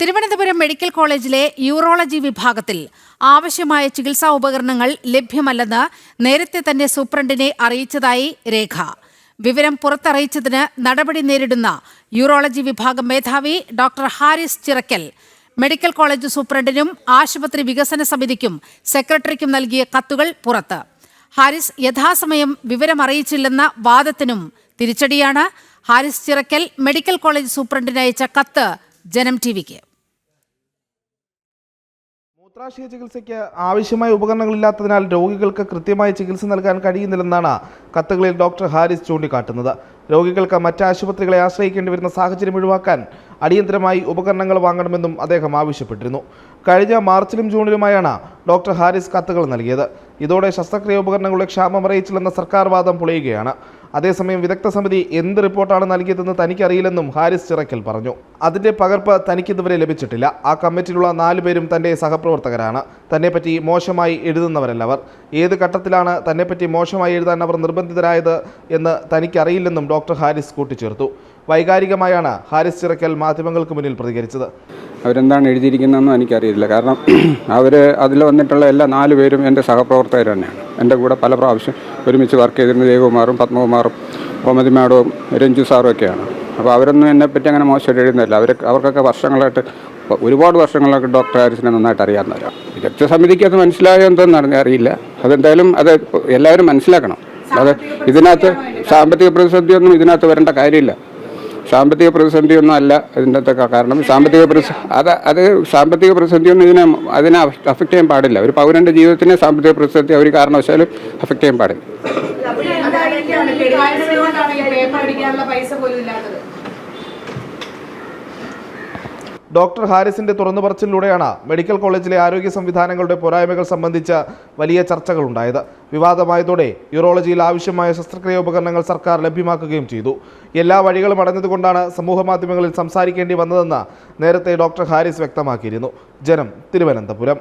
Thiruvananthapuram medical കോളേജിലെ urology വിഭാഗത്തിൽ ആവശ്യമായ ചികിത്സാ ഉപകരണങ്ങൾ ലഭ്യമല്ലെന്ന് നേരത്തെ തന്നെ സൂപ്രണ്ടിനെ അറിയിച്ചതായി രേഖ. വിവരം പുറത്തറിയിച്ചതിന് നടപടി നേരിടുന്ന യൂറോളജി വിഭാഗം മേധാവി doctor Haris Chirakkal medical college സൂപ്രണ്ടിനും ആശുപത്രി വികസന സമിതിക്കും സെക്രട്ടറിക്കും നൽകിയ കത്തുകൾ പുറത്ത്. ഹാരിസ് യഥാസമയം വിവരമറിയിച്ചില്ലെന്ന വാദത്തിനും തിരിച്ചടിയാണ്. ഹാരിസ് ചിറക്കൽ മെഡിക്കൽ കോളേജ് സൂപ്രണ്ടിന് അയച്ച കത്ത് ജനം ടിവിക്ക് മൂത്രാശയ ചികിത്സയ്ക്ക് ആവശ്യമായ ഉപകരണങ്ങളില്ലാത്തതിനാൽ രോഗികൾക്ക് കൃത്യമായ ചികിത്സ നൽകാൻ കഴിയുന്നില്ലെന്നാണ് കത്തുകളിൽ ഡോക്ടർ ഹാരിസ് ചൂണ്ടിക്കാട്ടുന്നത്. രോഗികൾക്ക് മറ്റ് ആശുപത്രികളെ ആശ്രയിക്കേണ്ടി വരുന്ന സാഹചര്യം ഒഴിവാക്കാൻ അടിയന്തരമായി ഉപകരണങ്ങൾ വാങ്ങണമെന്നും അദ്ദേഹം ആവശ്യപ്പെട്ടിരുന്നു. കഴിഞ്ഞ മാർച്ചിലും ജൂണിലുമായാണ് ഡോക്ടർ ഹാരിസ് കത്തുകൾ നൽകിയത്. ഇതോടെ ശസ്ത്രക്രിയ ഉപകരണങ്ങളുടെ ക്ഷാമം അറിയിച്ചില്ലെന്ന സർക്കാർ വാദം പൊളിയുകയാണ്. അതേസമയം വിദഗ്ധ സമിതി എന്ത് റിപ്പോർട്ടാണ് നൽകിയതെന്ന് തനിക്കറിയില്ലെന്നും ഹാരിസ് ചിറക്കൽ പറഞ്ഞു. അതിന്റെ പകർപ്പ് തനിക്കിതുവരെ ലഭിച്ചിട്ടില്ല. ആ കമ്മിറ്റിയിലുള്ള നാലു പേരും തന്റെ സഹപ്രവർത്തകരാണ്. തന്നെപ്പറ്റി മോശമായി എഴുതുന്നവരല്ലവർ ഏത് ഘട്ടത്തിലാണ് തന്നെപ്പറ്റി മോശമായി എഴുതാൻ അവർ നിർബന്ധിതരായത് എന്ന് തനിക്കറിയില്ലെന്നും ഡോക്ടർ ഹാരിസ് കൂട്ടിച്ചേർത്തു. വൈകാരികമായാണ് ഹാരിസ് ചിറക്കൽ മാധ്യമങ്ങൾക്ക് മുന്നിൽ പ്രതികരിച്ചത്. അവരെന്താണ് എഴുതിയിരിക്കുന്നതെന്നും എനിക്കറിയില്ല കാരണം അവർ അതിൽ വന്നിട്ടുള്ള എല്ലാ നാല് പേരും എന്റെ സഹപ്രവർത്തകർ തന്നെയാണ്. എന്റെ കൂടെ പല പ്രാവശ്യം ഒരുമിച്ച് വർക്ക് ചെയ്തിരുന്ന ദേവകുമാറും പത്മകുമാറും കോമതി മാഡവും രഞ്ജു സാറും ഒക്കെയാണ്. അപ്പോൾ അവരൊന്നും എന്നെപ്പറ്റി അങ്ങനെ മോശമായിട്ട് എഴുതുന്നില്ല അവർ അവർക്കൊക്കെ വർഷങ്ങളായിട്ട് ഒരുപാട് വർഷങ്ങളൊക്കെ ഡോക്ടർ ഹാരിസിനെ നന്നായിട്ട് അറിയാവുന്നവരാണ്. വിദഗ്ധ സമിതിക്ക് അത് മനസ്സിലായോ എന്തെന്ന് അറിയില്ല. അതെന്തായാലും അത് എല്ലാവരും മനസ്സിലാക്കണം. അത് ഇതിനകത്ത് സാമ്പത്തിക പ്രതിസന്ധിയൊന്നും ഇതിനകത്ത് വരേണ്ട കാര്യമില്ല. സാമ്പത്തിക പ്രതിസന്ധി ഒന്നും അല്ല ഇതിന്റെ അകത്തൊക്കെ കാരണം സാമ്പത്തിക പ്രതിസ അത് അത് സാമ്പത്തിക പ്രതിസന്ധിയൊന്നും ഇതിനെ അതിനെ അഫക്റ്റ് ചെയ്യാൻ പാടില്ല. ഒരു പൗരന്റെ ജീവിതത്തിനെ സാമ്പത്തിക പ്രതിസന്ധി ഒരു കാരണവശാലും അഫക്റ്റ് ചെയ്യാൻ പാടില്ല. ഡോക്ടർ ഹാരിസിന്റെ തുറന്നു പറച്ചിലൂടെയാണ് മെഡിക്കൽ കോളേജിലെ ആരോഗ്യ സംവിധാനങ്ങളുടെ പോരായ്മകൾ സംബന്ധിച്ച വലിയ ചർച്ചകളുണ്ടായത് വിവാദമായതോടെ യൂറോളജിയിൽ ആവശ്യമായ ശസ്ത്രക്രിയ ഉപകരണങ്ങൾ സർക്കാർ ലഭ്യമാക്കുകയും ചെയ്തു. എല്ലാ വഴികളും അടഞ്ഞതുകൊണ്ടാണ് സമൂഹ മാധ്യമങ്ങളിൽ സംസാരിക്കേണ്ടി വന്നതെന്ന് നേരത്തെ ഡോക്ടർ ഹാരിസ് വ്യക്തമാക്കിയിരുന്നു. ജനം തിരുവനന്തപുരം.